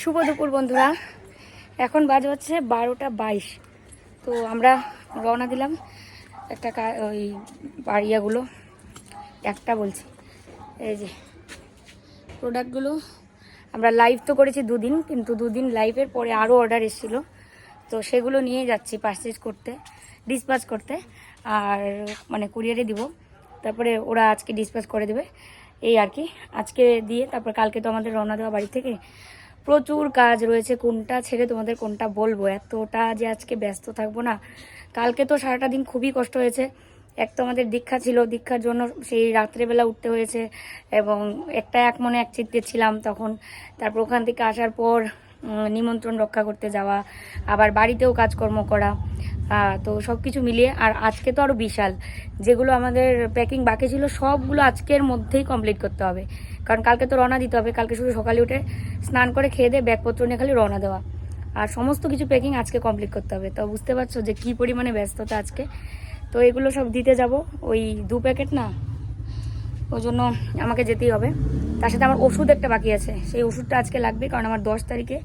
শুভ দুপুর, বন্ধুরা। এখন বাজে হচ্ছে বারোটা বাইশ। তো আমরা রওনা দিলাম একটা ওই বাড়িয়াগুলো। একটা বলছি। এই যে প্রোডাক্টগুলো আমরা লাইভ তো করেছি দুদিন, কিন্তু দুদিন লাইভের পরে আরও অর্ডার এসেছিল। তো সেগুলো নিয়ে যাচ্ছি পারচেজ করতে ডিসপ্যাচ করতে। আর মানে কুরিয়ারে দিব। তারপরে ওরা আজকে ডিসপ্যাচ করে দেবে। এই আর কি। আজকে দিয়ে তারপর কালকে তো আমাদের রওনা দেওয়া বাড়ি থেকে। প্রচুর কাজ রয়েছে, কোনটা ছেড়ে তোমাদের কোনটা বলব? এতটা যে আজকে ব্যস্ত থাকব না। কালকে তো সারাটা দিন খুবই কষ্ট হয়েছে। এক তো আমাদের দীক্ষা ছিল, দীক্ষার জন্য সেই রাত্রেবেলা উঠতে হয়েছে এবং একটা এক মনে এক চিত্তে ছিলাম তখন। তারপর ওখান থেকে আসার পর নিমন্ত্রণ রক্ষা করতে যাওয়া, আবার বাড়িতেও কাজকর্ম করা তো সব কিছু মিলিয়ে। আর আজকে তো আরও বিশাল। যেগুলো আমাদের প্যাকিং বাকি ছিল, সবগুলো আজকের মধ্যেই কমপ্লিট করতে হবে। কারণ কালকে তো রওনা দিতে হবে। কালকে শুধু সকালে উঠে স্নান করে খেয়ে দিয়ে ব্যাগপত্র নিয়ে খালি রওনা দেওয়া। আর সমস্ত কিছু প্যাকিং আজকে কমপ্লিট করতে হবে। তো বুঝতে পারছ যে কী পরিমাণে ব্যস্ততা আজকে। তো এগুলো সব দিতে যাব। ওই দু প্যাকেট না? ওই জন্য আমাকে যেতেই হবে। তার সাথে আমার ওষুধ একটা বাকি আছে। সেই ওষুধটা আজকে লাগবে, কারণ আমার দশ তারিখে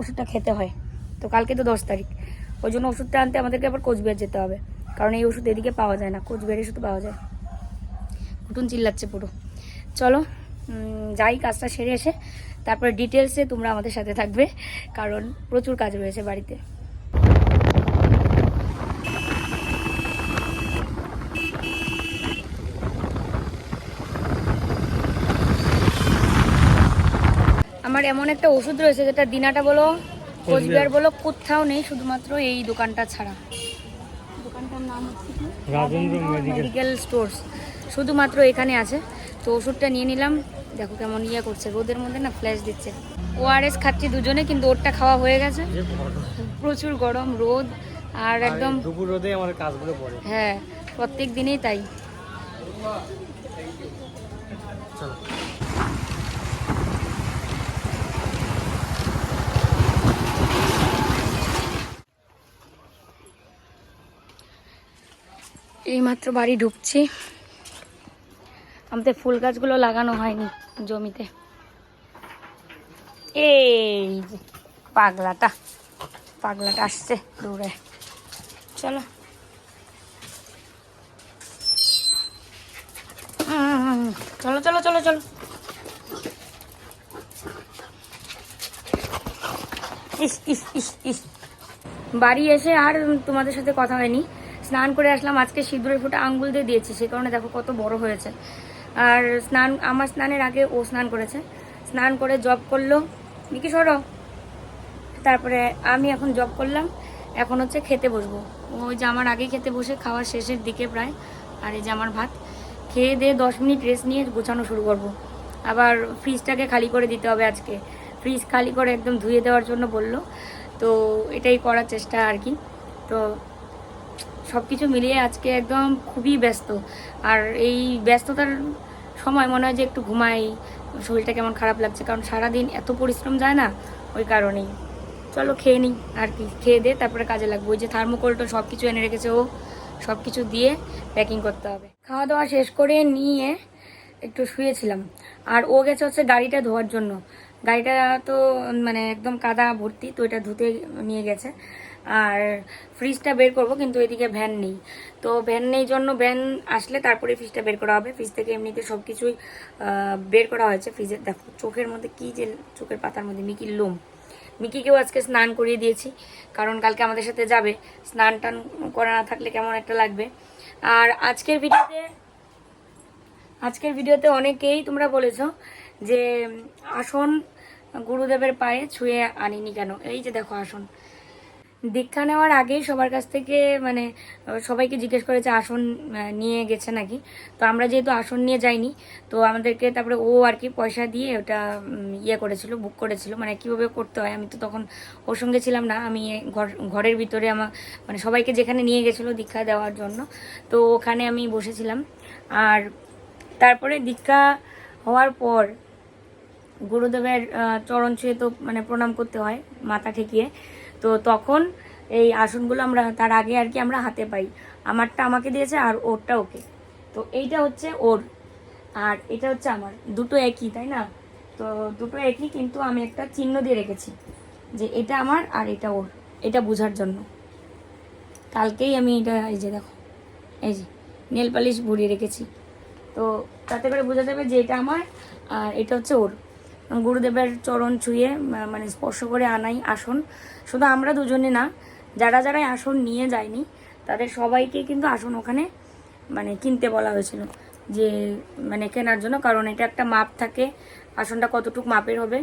ওষুধটা খেতে হয়। তো কালকে তো দশ তারিখ। ওই জন্য ওষুধটা আনতে আমাদেরকে আবার কোচবিহার যেতে হবে। কারণ এই ওষুধ এদিকে পাওয়া যায় না কোচবিহারে শুধু পাওয়া যায়। কুটুন চিল্লাচ্ছে পুরো। চলো যাই, কাজটা সেরে এসে, তারপরে ডিটেলসে তোমরা আমাদের সাথে থাকবে, কারণ প্রচুর কাজ রয়েছে বাড়িতে। আমার এমন একটা ওষুধ রয়েছে যেটা দিনাটা বলো কোচবিহার। বলো কোথাও নেই শুধুমাত্র এই দোকানটা ছাড়া। দোকানটার নাম হচ্ছে রাজেন্দ্র মেডিকেল মেডিকেল স্টোর্স শুধুমাত্র এখানে আছে। তো ওষুধটা নিয়ে নিলাম। দেখো কেমন ইয়ে করছে। রোদের মধ্যে না ফ্ল্যাশ দিচ্ছে। ওআরএস খাচ্ছি দুজনে কিন্তু ওরটা খাওয়া হয়ে গেছে। প্রচুর গরম রোদ আর একদম দুপুর রোদে আমার কাজগুলো পড়ে। হ্যাঁ প্রত্যেক দিনেই তাই। চলো। এইমাত্র বাড়ি ঢুকছি। আমাদের ফুল গাছগুলো লাগানো হয়নি জমিতে। এই পাগলাটা পাগলাটা আসছে দৌড়ে চলো। চলো চলো চলো চলো। ইস ইস ইস ইস। বাড়ি এসে আর তোমাদের সাথে কথা হয়নি। স্নান করে আসলাম। আজকে সিঁদুরের ফোঁটা আঙ্গুল দিয়ে দিয়েছি, সে কারণে দেখো কত বড় হয়েছে। আর স্নান, আমার স্নানের আগে ও স্নান করেছে। স্নান করে জব করল। দেখি সরো। তারপরে আমি এখন জব করলাম। এখন হচ্ছে খেতে বসবো। ওই যে আমার আগেই খেতে বসে খাওয়ার শেষের দিকে প্রায়। আর এই যে আমার ভাত। খেয়ে দিয়ে দশ মিনিট রেস্ট নিয়ে গোছানো শুরু করব। আবার ফ্রিজটাকে খালি করে দিতে হবে আজকে। ফ্রিজ খালি করে একদম ধুয়ে দেওয়ার জন্য বলল। তো এটাই করার চেষ্টা আর কি। তো সব কিছু মিলিয়ে আজকে একদম খুবই ব্যস্ত। আর এই ব্যস্ততার সময় মনে হয় যে একটু ঘুমাই, শরীরটা কেমন খারাপ লাগছে, কারণ সারাদিন এত পরিশ্রম যায় না ওই কারণেই। চলো খেয়ে নিই আর কি, খেয়ে দিয়ে তারপরে কাজে লাগবো। ওই যে থার্মোকোলটা সব কিছু এনে রেখেছে ও সব কিছু দিয়ে প্যাকিং করতে হবে। খাওয়া দাওয়া শেষ করে নিয়ে একটু শুয়েছিলাম। আর ও গেছে হচ্ছে গাড়িটা ধোয়ার জন্য। গাড়িটা তো মানে একদম কাদা ভর্তি, তো এটা ধুতে নিয়ে গেছে। আর ফ্রিজটা বের করব, কিন্তু এদিকে ভ্যান নেই। তো ভ্যান নেই জন্য ভ্যান আসলে তারপরে ফ্রিজটা বের করা হবে। ফ্রিজ থেকে এমনিতে সব কিছুই বের করা হয়েছে। ফ্রিজের দেখো, চোখের মধ্যে কি যে, চোখের পাতার মধ্যে মিকির লোম। মিকিকেও আজকে স্নান করিয়ে দিয়েছি, কারণ কালকে আমাদের সাথে যাবে। স্নান টান করা না থাকলে কেমন একটা লাগবে। আর আজকের ভিডিওতে আজকের ভিডিওতে অনেকেই তোমরা বলেছ যে, আসন গুরুদেবের পায়ে ছুঁয়ে আনিনি কেন? এই যে দেখো আসন। দীক্ষা নেওয়ার আগেই সবার কাছ থেকে মানে সবাইকে জিজ্ঞেস করেছে আসন নিয়ে গেছে নাকি। তো আমরা যেহেতু আসন নিয়ে যাইনি, তো আমাদেরকে তারপরে ও আর কি পয়সা দিয়ে ওটা ইয়ে করেছিল বুক করেছিল। মানে কীভাবে করতে হয়, আমি তো তখন ওর সঙ্গে ছিলাম না। আমি ঘর, ঘরের ভিতরে আমার মানে সবাইকে যেখানে নিয়ে গেছিল দীক্ষা দেওয়ার জন্য, তো ওখানে আমি বসেছিলাম। আর তারপরে দীক্ষা হওয়ার পর গুরুদেবের চরণ ছুঁয়ে তো মানে প্রণাম করতে হয়, মাথা ঠেকিয়ে। তো তখন এই আসনগুলো আমরা, তার আগে আর কি আমরা হাতে পাই। আমারটা আমাকে দিয়েছে আর ওরটা ওকে। তো এইটা হচ্ছে ওর। আর এটা হচ্ছে আমার। দুটো একই, তাই না? তো দুটো একই কিন্তু আমি একটা চিহ্ন দিয়ে রেখেছি যে এটা আমার আর এটা ওর। এটা বোঝার জন্য। কালকেই আমি এটা, এই যে দেখো, এই যে নেল পালিশ ভরিয়ে রেখেছি। তো তাতে করে বোঝা যাবে যে এটা আমার আর এটা হচ্ছে ওর। গুরুদেবের চরণ ছুঁয়ে মানে স্পর্শ করে আনাই আসন। শুধু আমরা দুজনে না, যারা যারাই আসন নিয়ে যায়নি, তাদের সবাইকে কিন্তু আসন ওখানে মানে কিনতে বলা হয়েছিল যে মানে কেনার জন্য, কারণ এটা একটা মাপ থাকে, আসনটা কতটুক মাপের হবে,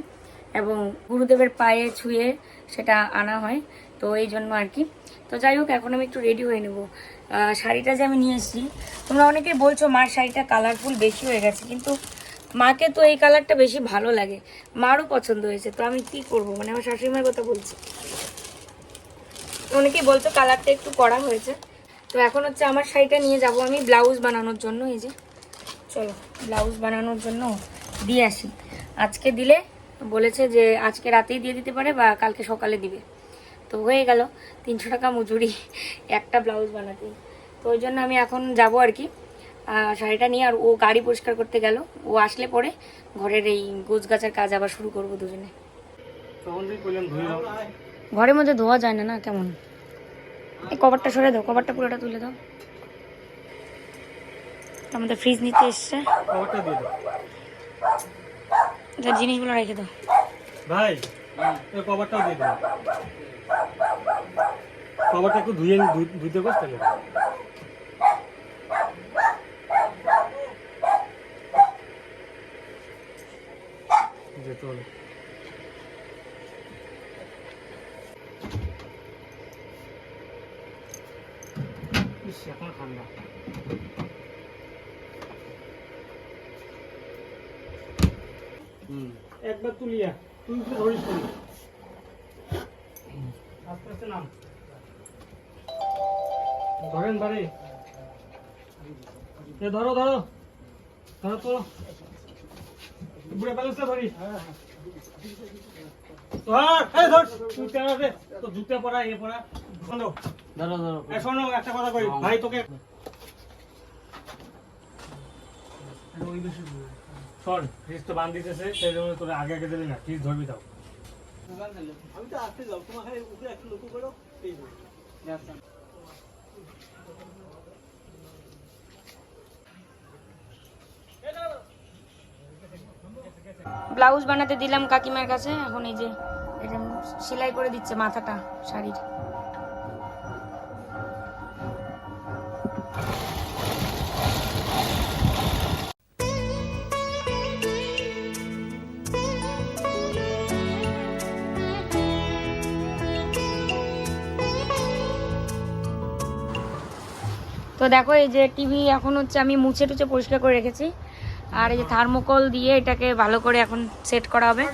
এবং গুরুদেবের পায়ে ছুঁয়ে সেটা আনা হয়, তো এই জন্য আর কি। তো যাই হোক, এখন আমি একটু রেডি হয়ে নেব। শাড়িটা যে আমি নিয়ে এসেছি, তোমরা অনেকেই বলছো মার শাড়িটা কালারফুল বেশি হয়ে গেছে। কিন্তু মাকে তো এই কালারটা বেশি ভালো লাগে। মারও পছন্দ হয়েছে, তো আমি কি করব? মানে আমার শাশুড়ি মায়ের কথা বলছি। অনেকেই বলতো কালারটা একটু করা হয়েছে। তো এখন হচ্ছে আমার শাড়িটা নিয়ে যাব আমি ব্লাউজ বানানোর জন্য, এই যে। চলো, ব্লাউজ বানানোর জন্য দিয়ে আসি। আজকে দিলে বলেছে যে আজকে রাতেই দিয়ে দিতে পারে বা কালকে সকালে দিবে। তো হয়ে গেল, তিনশো টাকা মজুরি, একটা ব্লাউজ বানাতে তো ওই জন্য আমি এখন যাব আর কি। শাড়িটা নিয়ে আর ও গাড়ি পরিষ্কার করতে গেল। ও আসলে পরে ঘরের এই গোছ গাছের কাজ আবার শুরু করব দুজনে। ঘরের মধ্যে ধোয়া যায় না না কেমন? এই কভারটা সরে দাও কভারটা পুরোটা তুলে দাও। আমাদের ফ্রিজ নিতে এসছে। খাবারটা দিয়ে দাও। এটা জিনিসগুলো রেখে দাও। ভাই এই কভারটাও দিয়ে দাও। কভারটা একটু ধুয়ে নি- ধু- হলো এখন ঠান্ডা। একবার তুলিয়া তুই তো ধরিস আস্তে আস্তে নাম। ধরেন বাড়ি। ধরো ধরো। ধরো তো বুড়ে প্যালেসটা ধরি ধর এই ধর তুই কেন রে তো জুতে পড়া এ পড়া শোনো ধরো ধরো এ শোনো একটা কথা কই ভাই তোকে শোন ফ্রিজ তো বান দিতেছে সেই জন্য তোর আগে আগে দিলি না ফ্রিজ ধরবি তাও। আমি তো আসতে যাও তোমার উপরে একটু লক্ষ্য করো এই ব্লাউজ বানাতে দিলাম কাকিমার কাছে, এখন এই যে এটা সেলাই করে দিচ্ছে মাথাটা, শাড়ির। তো দেখো, এই যে টিভি এখন হচ্ছে আমি মুছে টুছে পরিষ্কার করে রেখেছি। আর এই যে থার্মোকল দিয়ে এটাকে ভালো করে এখন সেট করা হবে।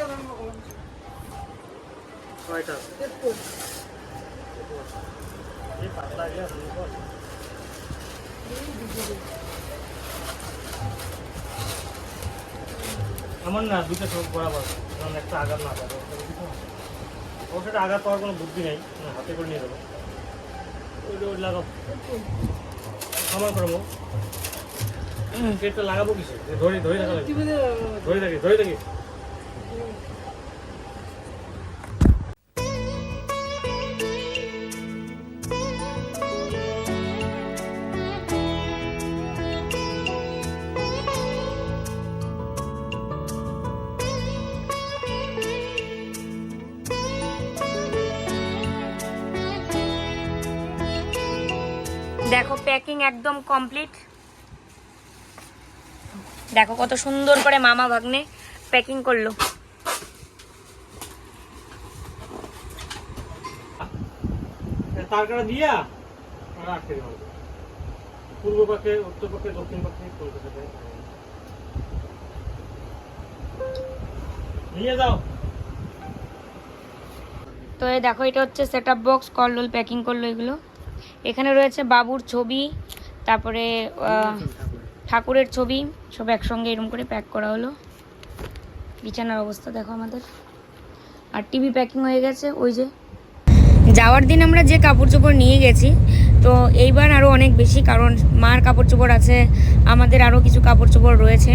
আমার না দুটো চোখ বরাবর, কারণ একটা আঘাত না পাবে ওর সাথে আঘাত পাওয়ার কোনো বুদ্ধি নেই হাতে করে নিয়ে যাব। ওই লাগাবো সময় করব পেটটা লাগাবো কিসে? যে ধরে ধরে থাকা ধরে থাকি ধরে থাকি। দেখো প্যাকিং একদম কমপ্লিট দেখো কত সুন্দর করে মামা ভাগ্নে প্যাকিং করল। দিয়া। পূর্ব উত্তর দক্ষিণ কলকাতাতে নিয়ে যাও। তো এই দেখো এটা হচ্ছে সেট আপ বক্স কলডল প্যাকিং করল এগুলো। এখানে রয়েছে বাবুর ছবি তারপরে আহ, ঠাকুরের ছবি, সব একসঙ্গে এরকম করে প্যাক করা হলো। বিছানার অবস্থা দেখো আমাদের। আর টিভি প্যাকিং হয়ে গেছে, ওই যে। যাওয়ার দিন আমরা যে কাপড় চোপড় নিয়ে গেছি, তো এইবার আরও অনেক বেশি, কারণ মার কাপড় চোপড় আছে, আমাদের আরও কিছু কাপড় চোপড় রয়েছে।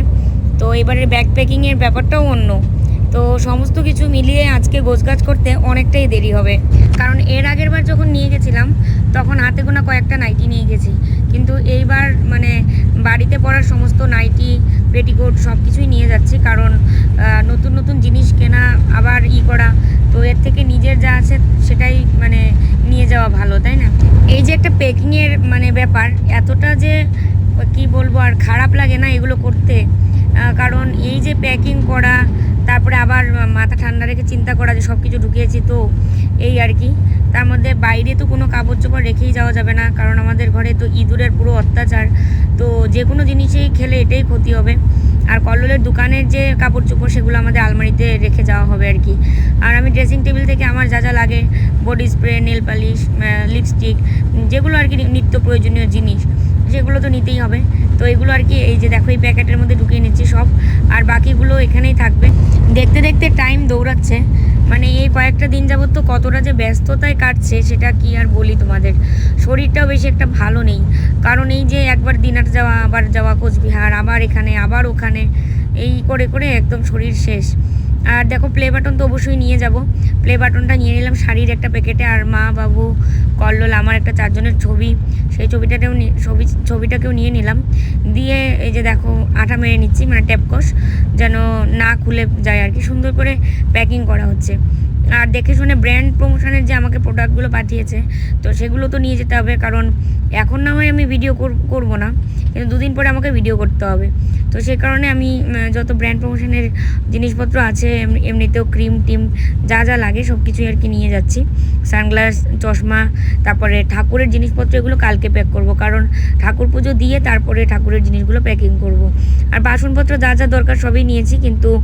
তো এবারের ব্যাগ প্যাকিংয়ের ব্যাপারটাও অন্য। তো সমস্ত কিছু মিলিয়ে আজকে গোছগাছ করতে অনেকটাই দেরি হবে। কারণ এর আগের বার যখন গেছিলাম, তখন হাতে গোনা কয়েকটা নাইটি নিয়ে গেছি। কিন্তু এইবার মানে বাড়িতে পরার সমস্ত নাইটি পেটিকোট সব কিছুই নিয়ে যাচ্ছি কারণ নতুন নতুন জিনিস কেনা আবার ই করা, তো এর থেকে নিজের যা আছে সেটাই মানে নিয়ে যাওয়া ভালো, তাই না? এই যে একটা প্যাকিংয়ের মানে ব্যাপার, এতটা যে কি বলব আর খারাপ লাগে না এগুলো করতে কারণ এই যে প্যাকিং করা তারপরে আবার মাথা ঠান্ডা রেখে চিন্তা করা যে সব কিছু ঢুকিয়েছি তো, এই আর কি। তার মধ্যে বাইরে তো কোনো কাপড় চোপড় রেখেই যাওয়া যাবে না, কারণ আমাদের ঘরে তো ইঁদুরের পুরো অত্যাচার। তো যে কোনো জিনিসেই খেলে এটাই ক্ষতি হবে। আর কল্লোলের দোকানের যে কাপড় চোপড় সেগুলো আমাদের আলমারিতে রেখে যাওয়া হবে আর কি। আর আমি ড্রেসিং টেবিল থেকে আমার যা যা লাগে, body spray, nail polish lipstick, যেগুলো আর কি নিত্য প্রয়োজনীয় জিনিস। সেগুলো তো নিতেই হবে। তো এগুলো আর কি, এই যে দেখো, এই প্যাকেটের মধ্যে ঢুকিয়ে নিচ্ছি সব। আর বাকিগুলো এখানেই থাকবে। দেখতে দেখতে টাইম দৌড়াচ্ছে। মানে এই কয়েকটা দিন যাবত তো কতটা যে ব্যস্ততায় কাটছে, সেটা কি আর বলি তোমাদের। শরীরটাও বেশি একটা ভালো নেই। কারণ এই যে একবার দিনার যাওয়া, আবার যাওয়া কোচবিহার, আবার এখানে, আবার ওখানে, এই করে করে একদম শরীর শেষ। আর দেখো প্লে বাটন তো অবশ্যই নিয়ে যাব। প্লে বাটনটা নিয়ে নিলাম শাড়ির একটা প্যাকেটে আর মা বাবু, কল্লোল আমার একটা চারজনের ছবি। সেই ছবিটাতেও ছবি ছবিটাকেও নিয়ে নিলাম। দিয়ে এই যে দেখো আঠা মেরে নিচ্ছি মানে ট্যাপকস যেন না খুলে যায় আর কি। সুন্দর করে প্যাকিং করা হচ্ছে। আর দেখে শুনে ব্র্যান্ড প্রমোশনের যে আমাকে প্রোডাক্টগুলো পাঠিয়েছে, তো সেগুলো তো নিয়ে যেতে হবে। কারণ এখন না হয় আমি ভিডিও করব না, কিন্তু দুদিন পরে আমাকে ভিডিও করতে হবে। তো সেই কারণে আমি যত ব্র্যান্ড প্রমোশনের জিনিসপত্র আছে এমনি- এমনিতেও ক্রিম টিম যা যা লাগে সব কিছুই আর কি নিয়ে যাচ্ছি। সানগ্লাস চশমা, তারপরে ঠাকুরের জিনিসপত্র এগুলো কালকে প্যাক করব। কারণ ঠাকুর পুজো দিয়ে তারপরে ঠাকুরের জিনিসগুলো প্যাকিং করব। আর বাসনপত্র যা যা দরকার সবই নিয়েছি, কিন্তু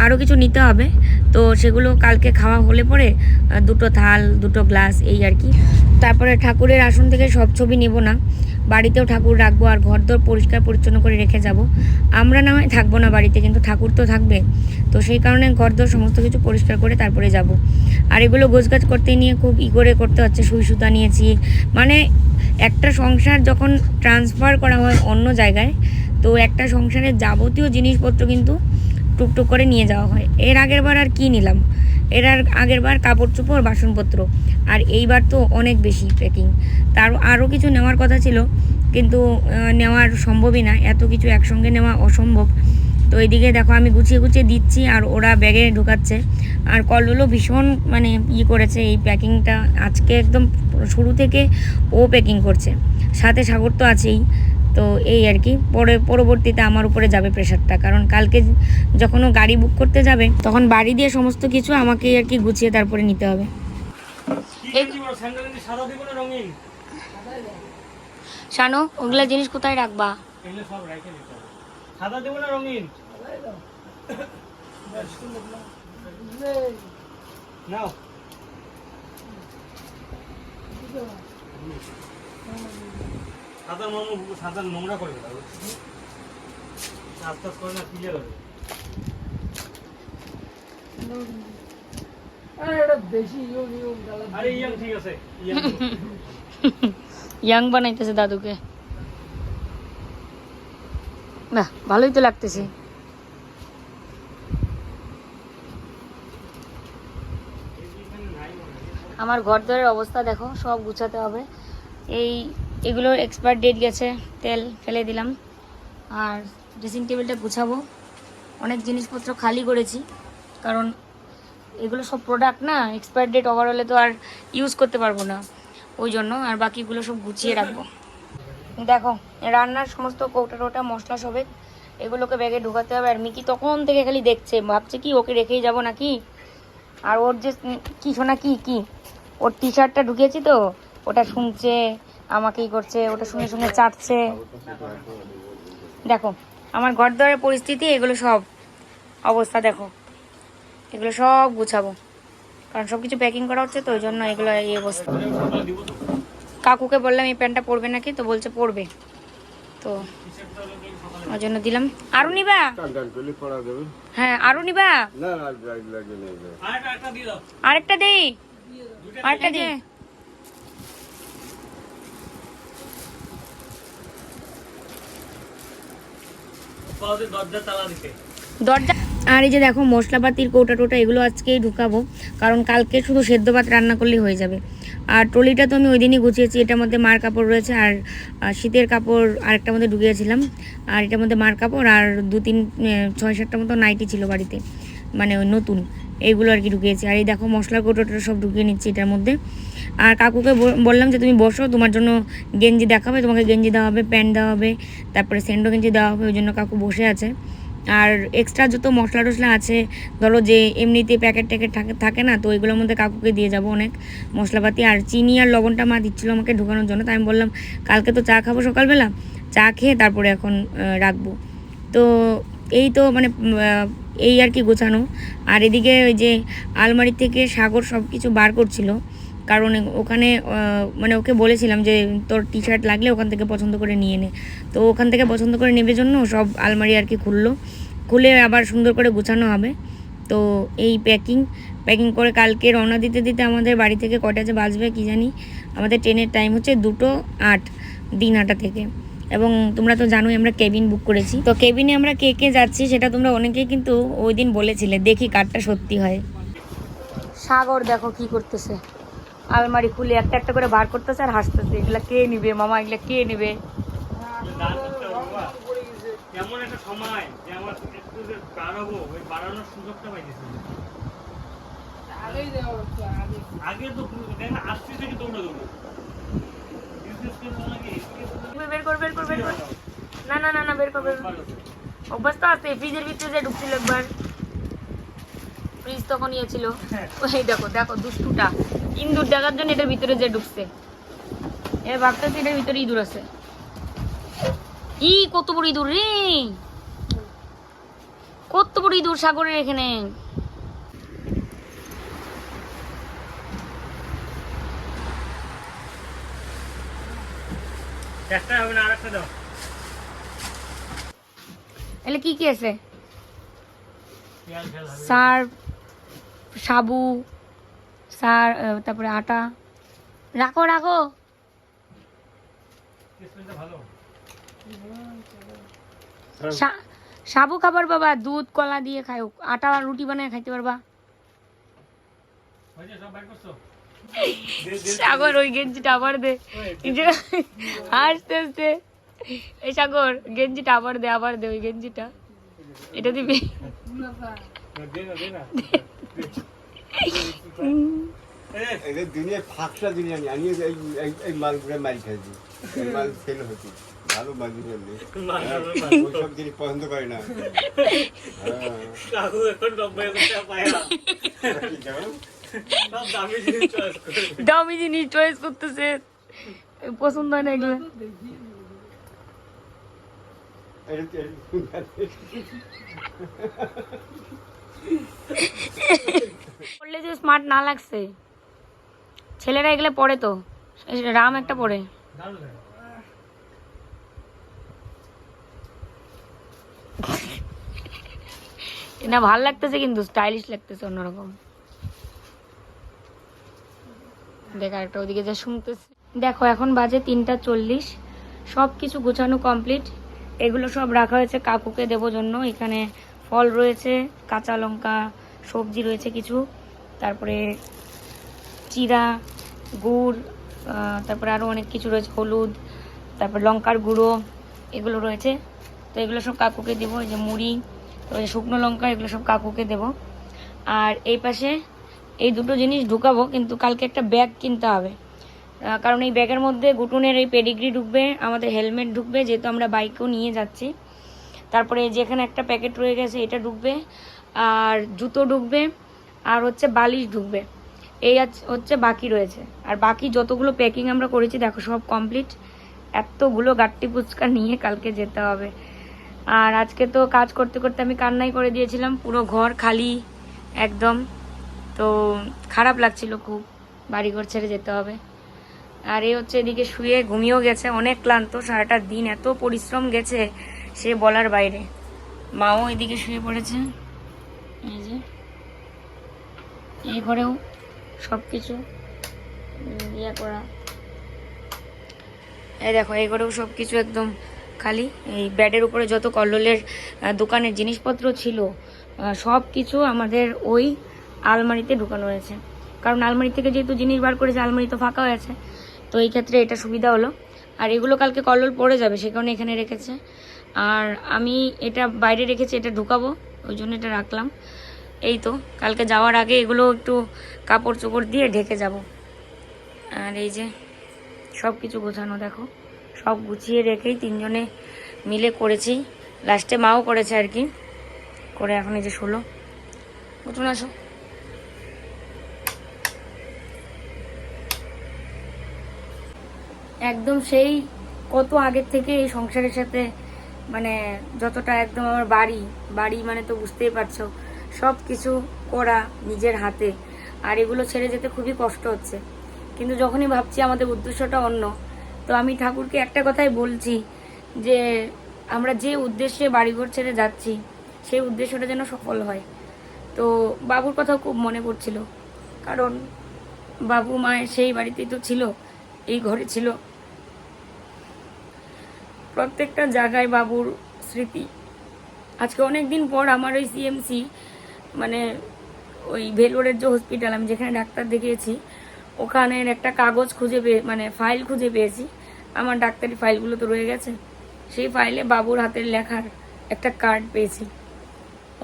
আরও কিছু নিতে হবে। তো সেগুলো কালকে খাওয়া হলে পরে দুটো থাল, দুটো গ্লাস এই আর কি। তারপরে ঠাকুরের আসন থেকে সব ছবি নেব না। বাড়িতেও ঠাকুর রাখব আর ঘর দর পরিষ্কার পরিচ্ছন্ন করে রেখে যাব। আমরা না থাকব না বাড়িতে, কিন্তু ঠাকুর তো থাকবে। তো সেই কারণে ঘর দর সমস্ত কিছু পরিষ্কার করে তারপরে যাব। আর এগুলো গোছগাছ করতে নিয়ে খুব ই করে করতে হচ্ছে, সুই সুতা নিয়েছি। মানে একটা সংসার যখন ট্রান্সফার করা হয় অন্য জায়গায়, তো একটা সংসারের যাবতীয় জিনিসপত্র কিন্তু টুকটুক করে নিয়ে যাওয়া হয়। এর আগের বার আর কি নিলাম? এর আর আগের বার কাপড় চোপড় বাসনপত্র। আর এইবার তো অনেক বেশি প্যাকিং তার আরও কিছু নেওয়ার কথা ছিল। কিন্তু নেওয়ার সম্ভবই না। এত কিছু একসঙ্গে নেওয়া অসম্ভব। তো এইদিকে দেখো আমি গুছিয়ে গুছিয়ে দিচ্ছি আর ওরা ব্যাগে ঢোকাচ্ছে। আর কলগুলো ভীষণ মানে ই করেছে এই প্যাকিংটা। আজকে একদম শুরু থেকে ও প্যাকিং করছে। সাথে সাগর তো আছেই। তো এই আর কি। পরে, পরবর্তীতে আমার উপরে যাবে প্রেশারটা। কারণ কালকে যখন ও গাড়ি বুক করতে যাবে, তখন বাড়ি দিয়ে সমস্ত কিছু আমাকেই আর কি গুছিয়ে তারপরে নিতে হবে কি গেঞ্জি বড় স্যান্ডেল গেঞ্জি সাদা দিব না রঙিন শানো ওগুলা জিনিস কোথায় রাখবা? সব রেখে দিতে হবে। সাদা দিব না রঙিন? নাও। সাদা মামু সাদা নোংরা করে আস্তে আস্তে করে না ক্লিয়ার হবে। আরে এটা বেশি ইয়ং ইয়ং আরে ইয়াং ঠিক আছে ইয়াং। ইয়াং বানাইতেছে দাদুকে। না, ভালোই তো লাগতেছে। আমার ঘর দরের অবস্থা দেখো, সব গুছাতে হবে। এই, এগুলোর এক্সপায়ার ডেট গেছে, তেল ফেলে দিলাম। আর ড্রেসিং টেবিলটা গুছাবো। অনেক জিনিসপত্র খালি করেছি, কারণ এগুলো সব প্রোডাক্ট না এক্সপায়ার ডেট ওভার হলে তো আর ইউজ করতে পারব না। ওই জন্য, আর বাকিগুলো সব গুছিয়ে রাখব। দেখো, রান্নার সমস্ত কৌটা টোটা, মশলা সবে এগুলোকে ব্যাগে ঢোকাতে হবে। আর মিকি তখন থেকে খালি দেখছে, ভাবছে কি ওকে রেখেই যাব নাকি? আর ওর যে কি শোনা কি কি? ওর টি শার্টটা ঢুকিয়েছি তো, ওটা শুনছে, আমাকেই করছে, ওটা শুনে শুনে চাটছে। দেখো, আমার ঘর দরের পরিস্থিতি, এগুলো সব অবস্থা দেখো। এগুলো সব গুছাবো। কারণ সব কিছু প্যাকিং করা হচ্ছে তো ওই জন্য এগুলো এই অবস্থা। কাকুকে বললাম এই প্যান্টটা পরবে নাকি? তো বলছে পরবে। তো ওই জন্য দিলাম। আরও নিবা হ্যাঁ আরও নিবা আরেকটা দেই আরেকটা দে দরজা তালা দিতে। দরজা আর এই যে দেখো, মশলাপাতির কৌটা টোটা এগুলো আজকেই ঢুকাবো, কারণ কালকে শুধু সেদ্ধ ভাত রান্না করলেই হয়ে যাবে। আর ট্রলিটা তো আমি ওই দিনই গুছিয়েছি, এটার মধ্যে মার কাপড় রয়েছে আর শীতের কাপড় আরেকটার মধ্যে ঢুকিয়েছিলাম। আর এটার মধ্যে মার কাপড় আর দু তিন ছয় সাতটার মতো নাইটি ছিল বাড়িতে মানে ওই নতুন, এইগুলো আর কি ঢুকিয়েছি। আর এই দেখো, মশলার কৌটোটা সব ঢুকিয়ে নিচ্ছি এটার মধ্যে। আর কাকুকে বললাম যে তুমি বসো, তোমার জন্য গেঞ্জি দেখাবে, তোমাকে গেঞ্জি দেওয়া হবে, প্যান্ট দেওয়া হবে, তারপরে সেন্ডো গেঞ্জি দেওয়া হবে, ওই জন্য কাকু বসে আছে। আর এক্সট্রা যত মশলা টশলা আছে, ধরো যে এমনিতে প্যাকেট ট্যাকেট থাকে না, তো ওইগুলোর মধ্যে কাকুকে দিয়ে যাব অনেক মশলাপাতি। আর চিনি আর লবণটা মা দিচ্ছিল আমাকে ঢোকানোর জন্য, তাই আমি বললাম, কালকে তো চা খাব সকালবেলা, চা খেয়ে তারপরে এখন রাখব। তো এই তো মানে এই আর কি গোছানো। আর এদিকে ওই যে আলমারি থেকে সাগর সব কিছু বার করছিল কারণ ওখানে মানে ওকে বলেছিলাম যে তোর টি শার্ট লাগলে ওখান থেকে পছন্দ করে নিয়ে নে। তো ওখান থেকে পছন্দ করে নেবে জন্য সব আলমারি আর কি খুললো। খুলে আবার সুন্দর করে গুছানো হবে। তো এই প্যাকিং প্যাকিং করে কালকে রওনা দিতে দিতে আমাদের বাড়ি থেকে কটা যে বাজবে কি জানি, আমাদের ট্রেনের টাইম হচ্ছে দুটো আট দিনহাটা থেকে। এবং তোমরা তো জানোই আমরা কেবিন বুক করেছি। তো কেবিনে আমরা কে কে যাচ্ছি সেটা তোমরা অনেকেই কিন্তু ওই দিন বলেছিলে, দেখি কারটা সত্যি হয়। সাগর দেখো কি করতেছে। আলমারি খুলে একটা একটা করে বার করতেছে আর হাসতেছে এগুলা কে নিবে মামা? এগুলা কে নিবে? দান করতে হবে বাবা। এমন একটা সময় যে আমার একটু বাড়াবো ওই বাড়ানোর সুযোগটা পাইতেছি। আগে তো দেখ না আসতে থেকে দৌড়ে দৌড়ো বিজনেস করব নাকি বের কর বের কর বের কর। না না না না বের কর বের কর। অভ্যাস তো আছে ফ্রিজের ভিতরে যে ঢুকছিল একবার। ফ্রিজ তখন ইয়ে ছিল। ওই দেখো দেখো দুষ্টুটা। ইন্দুর দেখার জন্য এটার ভিতরে যে ঢুকছে। এ ভাবতেছি এটার ভিতরে ইঁদুর আছে। ই কত বড় ইঁদুর রে! কত বড় ইঁদুর সাগরের এখানে। একটা হবে না আরেকটা দাও। এলে কি কি আছে? পেঁয়াজ ঝাল হবে। সার সাবু সার তারপরে আটা। রাখো রাখো। সাবু খাবার বাবা দুধ কলা দিয়ে খাও আটা আর রুটি বানায় খাইতে পারবা। সাগর ওই গেঞ্জিটা আবার দে। হাসতে হাসতে। এই সাগর গেঞ্জিটা আবার দে আবার দে ওই গেঞ্জিটা। এটা দিবি? এটা দুনিয়া ফাঁকসা দুনিয়া নেই আমি এই মালগুলো মাল খাইছি এই মাল ফেল হচ্ছে। ভালো মাল ফেললে ওইসব জিনিস পছন্দ করে না। হ্যাঁ কাকু এখন ডব্বাই করতে পায় না। দামি জিনিস চয়েস দামি জিনিস চয়েস করতেছে। পছন্দ হয় না এগুলো। এটা- পড়লে যে স্মার্ট না লাগছে। ছেলেরা এগুলো পড়ে তো। রাম একটা পড়ে। না, ভালো লাগতেছে কিন্তু স্টাইলিশ লাগতেছে অন্যরকম। দেখ একটা ওদিকে যা শুনতেছে। দেখো, এখন বাজে তিনটা চল্লিশ। সব কিছু গোছানো কমপ্লিট এগুলো সব রাখা হয়েছে কাকুকে দেবো জন্য। এখানে ফল রয়েছে, কাঁচা লঙ্কা, সবজি রয়েছে কিছু। তারপরে চিরা গুড় তারপরে আরও অনেক কিছু রয়েছে, হলুদ, তারপর লঙ্কার গুঁড়ো, এগুলো রয়েছে। তো এগুলো সব কাকুকে দেবো যে মুড়ি যে শুকনো লঙ্কা, এগুলো সব কাকুকে দেবো। আর এই পাশে এই দুটো জিনিস ঢুকাবো, কিন্তু কালকে একটা ব্যাগ কিনতে হবে। কারণ এই ব্যাগের মধ্যে গুটুনের এই পেডিগ্রি ঢুকবে, আমাদের হেলমেট ঢুকবে, যেহেতু আমরা বাইকেও নিয়ে যাচ্ছি। তারপরে যেখানে একটা প্যাকেট রয়ে গেছে, এটা ঢুকবে আর জুতো ঢুকবে আর হচ্ছে বালিশ ঢুকবে এই হচ্ছে বাকি রয়েছে। আর বাকি যতগুলো প্যাকিং আমরা করেছি, দেখো সব কমপ্লিট এতগুলো গাট্টি পুচকা নিয়ে কালকে যেতে হবে। আর আজকে তো কাজ করতে করতে আমি কান্নাই করে দিয়েছিলাম, পুরো ঘর খালি, একদম। তো খারাপ লাগছিল খুব, বাড়িঘর ছেড়ে যেতে হবে। আর এই হচ্ছে এদিকে শুয়ে ঘুমিয়েও গেছে, অনেক ক্লান্ত, সারাটা দিন এত পরিশ্রম গেছে। সে বলার বাইরে। মাও এদিকে শুয়ে পড়েছে। এই যে। এই ঘরেও সব কিছু ইয়ে করা। এই দেখো এই ঘরেও সব কিছু একদম খালি। এই ব্যাডের উপরে যত কল্লোলের দোকানের জিনিসপত্র ছিল সব কিছু আমাদের ওই আলমারিতে ঢুকানো হয়েছে। কারণ আলমারি থেকে যেহেতু জিনিস বার করেছে, আলমারি তো ফাঁকা হয়েছে তো এই ক্ষেত্রে এটা সুবিধা হলো। আর এগুলো কালকে কল্লোল পড়ে যাবে, সে কারণে এখানে রেখেছে। আর আমি এটা বাইরে রেখেছি, এটা ঢুকাবো, ওই জন্য এটা রাখলাম। এই তো, কালকে যাওয়ার আগে এগুলো একটু কাপড় চোপড় দিয়ে ঢেকে যাব। আর এই যে সব কিছু গোছানো, দেখো। সব গুছিয়ে রেখেই তিনজনে মিলে করেছি। লাস্টে মাও করেছে আর কি। করে এখন এই যে ষোলো। উঠুন, আসো। একদম সেই কত আগের থেকে এই সংসারের সাথে মানে যতটা একদম আমার বাড়ি বাড়ি মানে তো বুঝতেই পারছ সব কিছু করা নিজের হাতে। আর এগুলো ছেড়ে যেতে খুবই কষ্ট হচ্ছে। কিন্তু যখনই ভাবছি আমাদের উদ্দেশ্যটা অন্য, তো আমি ঠাকুরকে একটা কথাই বলছি যে, আমরা যে উদ্দেশ্যে বাড়িঘর ছেড়ে যাচ্ছি, সেই উদ্দেশ্যটা যেন সফল হয়। তো বাবুর কথাও খুব মনে পড়ছিল। কারণ বাবু মায়ের সেই বাড়িতেই তো ছিল, এই ঘরে ছিল। প্রত্যেকটা জায়গায় বাবুর স্মৃতি। আজকে অনেক দিন পর আমার ওই সিএমসি মানে ওই ভেলোরের যে হসপিটাল আমি যেখানে ডাক্তার দেখিয়েছি, ওখানের একটা কাগজ খুঁজে পেয়ে মানে ফাইল খুঁজে পেয়েছি। আমার ডাক্তারি ফাইলগুলো তো রয়ে গেছে। সেই ফাইলে বাবুর হাতের লেখার একটা কার্ড পেয়েছি।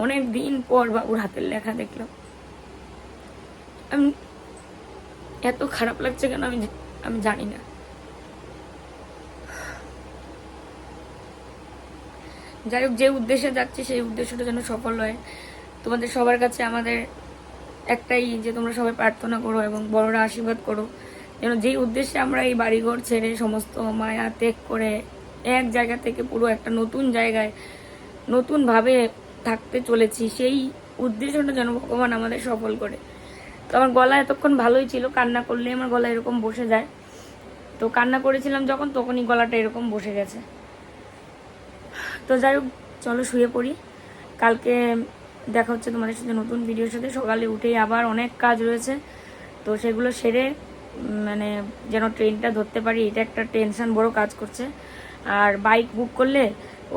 অনেক দিন পর বাবুর হাতের লেখা দেখলাম। আমি এত খারাপ লাগছে কেন আমি আমি জানি না। যাই হোক, যে উদ্দেশ্যে যাচ্ছি, সেই উদ্দেশ্যটা যেন সফল হয়। তোমাদের সবার কাছে আমাদের একটাই যে তোমরা সবাই প্রার্থনা করো এবং বড়রা আশীর্বাদ করো। যেন যেই উদ্দেশ্যে আমরা এই বাড়িঘর ছেড়ে সমস্ত মায়া ত্যাগ করে এক জায়গা থেকে পুরো একটা নতুন জায়গায় নতুনভাবে থাকতে চলেছি, সেই উদ্দেশ্যটা যেন ভগবান আমাদের সফল করে। তো আমার গলা এতক্ষণ ভালোই ছিল, কান্না করলে আমার গলা এরকম বসে যায়। তো কান্না করেছিলাম যখন, তখনই গলাটা এরকম বসে গেছে। তো যাই হোক, চলো শুয়ে পড়ি। কালকে দেখা হচ্ছে তোমাদের সাথে নতুন ভিডিওর সাথে। সকালে উঠেই আবার অনেক কাজ রয়েছে। তো সেগুলো সেরে মানে যেন ট্রেনটা ধরতে পারি, এটা একটা টেনশন বড় কাজ করছে। আর বাইক বুক করলে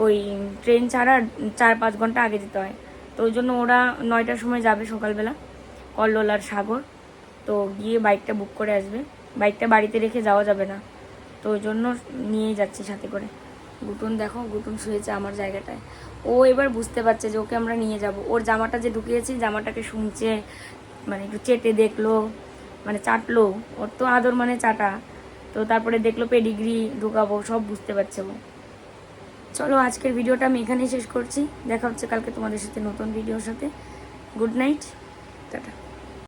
ওই ট্রেন ছাড়া চার পাঁচ ঘণ্টা আগে যেতে হয়। তো ওই জন্য ওরা নয়টার সময় যাবে সকালবেলা কল্লোল আর সাগর। তো গিয়ে বাইকটা বুক করে আসবে। বাইকটা বাড়িতে রেখে যাওয়া যাবে না। তো ওই জন্য নিয়েই যাচ্ছি সাথে করে। গুটুন দেখো, গুটুন শুয়েছে আমার জায়গাটায়। ও এবার বুঝতে পারছে যে ওকে আমরা নিয়ে যাব। ওর জামাটা যে ঢুকিয়েছি, জামাটাকে শুনছে মানে একটু চেটে দেখল মানে চাটলো। ওর তো আদর মানে চাটা। তো তারপরে দেখল পেডিগ্রি ঢুকাবো, সব বুঝতে পারছে ও। চলো আজকের ভিডিওটা আমি এখানেই শেষ করছি। দেখা হচ্ছে কালকে তোমাদের সাথে নতুন ভিডিওর সাথে। Good night, tata.